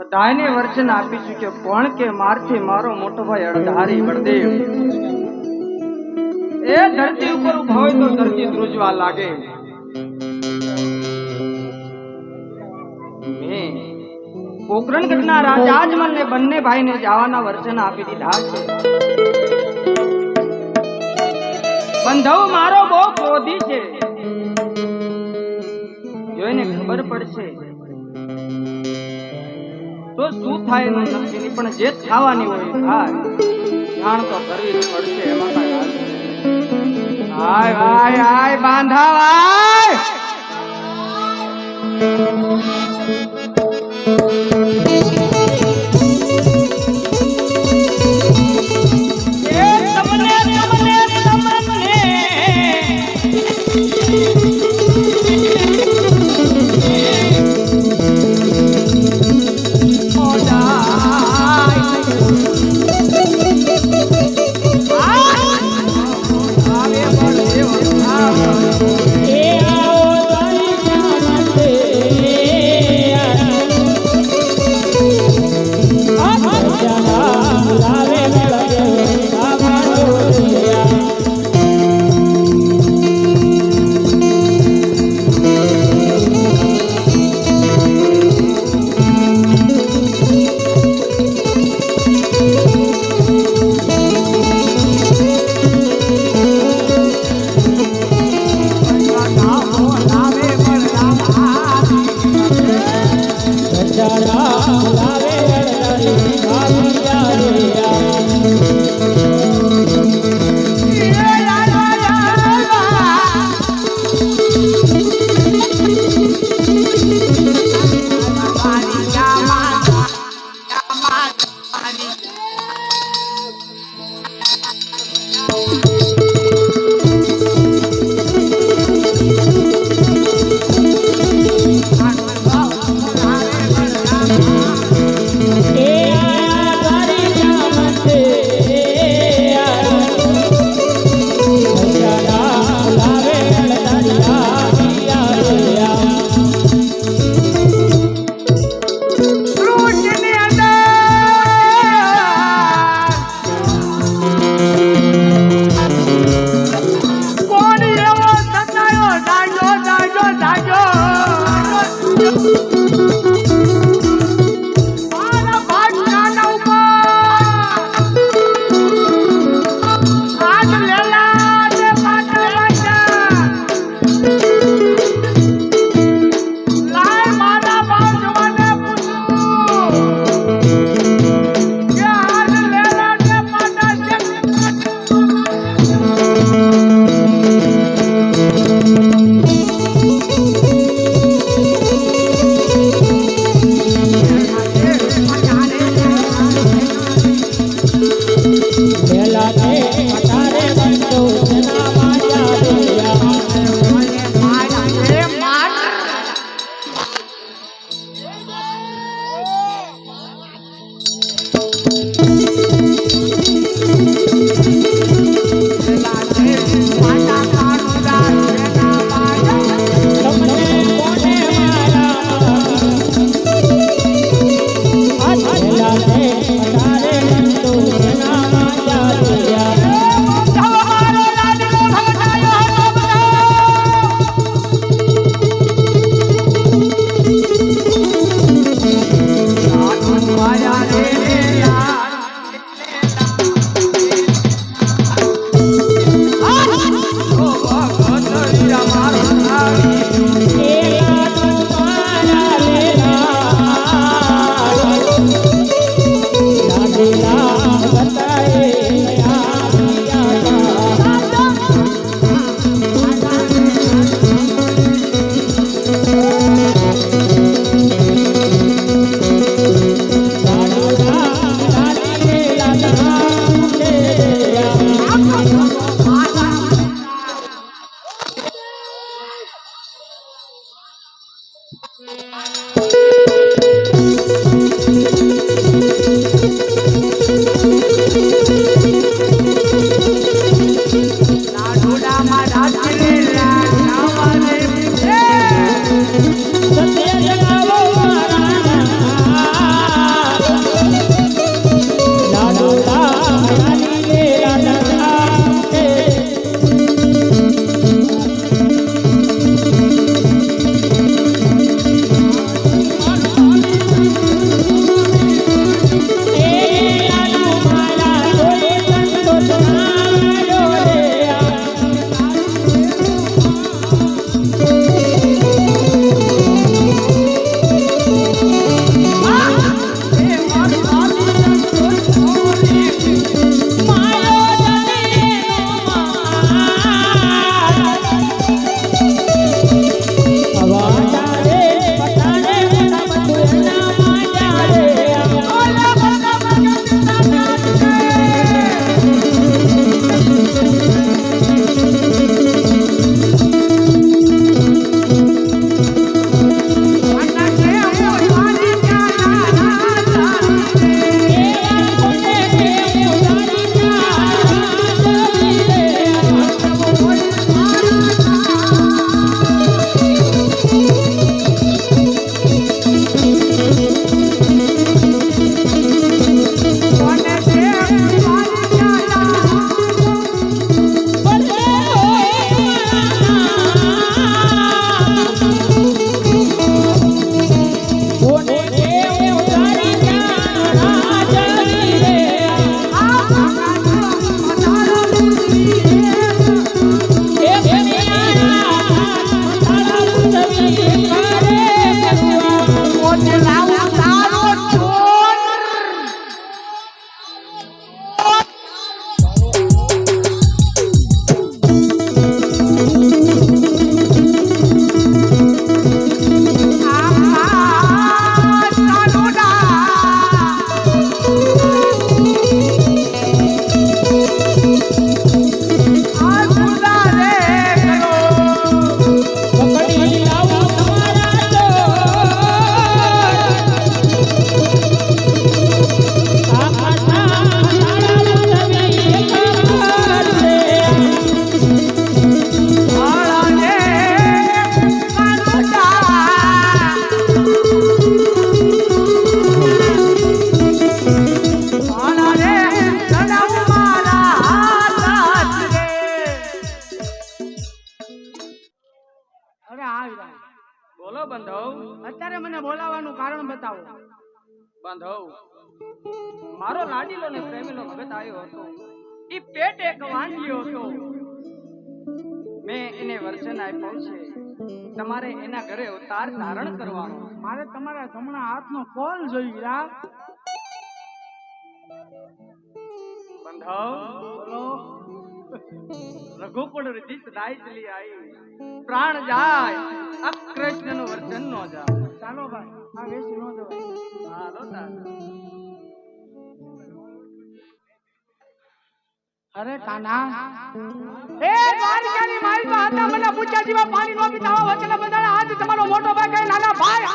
બધાને વર્ચન આપીશું કે કોણ કે મારથી મારો મોટો ભાઈ અડધારી બળદેવ એ ધરતી ઉપર ઊભો હોય તો ધરતી ધ્રુજવા લાગે. પોકરણગઢના રાજા અજમલને બંને ભાઈને જવાના વર્ચન આપી દીધા છે. બંધવ મારો બહુ ક્રોધી છે. જોઈને ખબર પડશે તો શું થાય એનું નક્કી પણ જે થવાની હોય થાય. જાણ તો કરવી પડશે, એમાં કાંઈ હાય હાય હાય બાંધા હાય! রাধে બાંધવ મારો લાડીલો ને પ્રેમીલો ભગત આવ્યો હતો. એ પેટ એક વાંઢિયો હતો. મેં એને વર્જન આપ્યું છે. તમારે એના ઘરે અવતાર ધારણ કરવાનો. મારે તમારા જમણા હાથનો કોલ જોઈ રા. બંધવ. બોલો. રઘુપડ રીત દાઈ આઈ પ્રાણ જાય આ કૃષ્ણનું વર્તન નો જાય ચાલો ભાઈ આ વેશ નો જવાય. ચાલો અરે કાના. એ દ્વારકાની મારી તો હતા મને પૂછ્યા જીવા પાણી નો પીતા હો વચન બધા આજ તમારો મોટો ભાઈ કઈ નાના ભાઈ.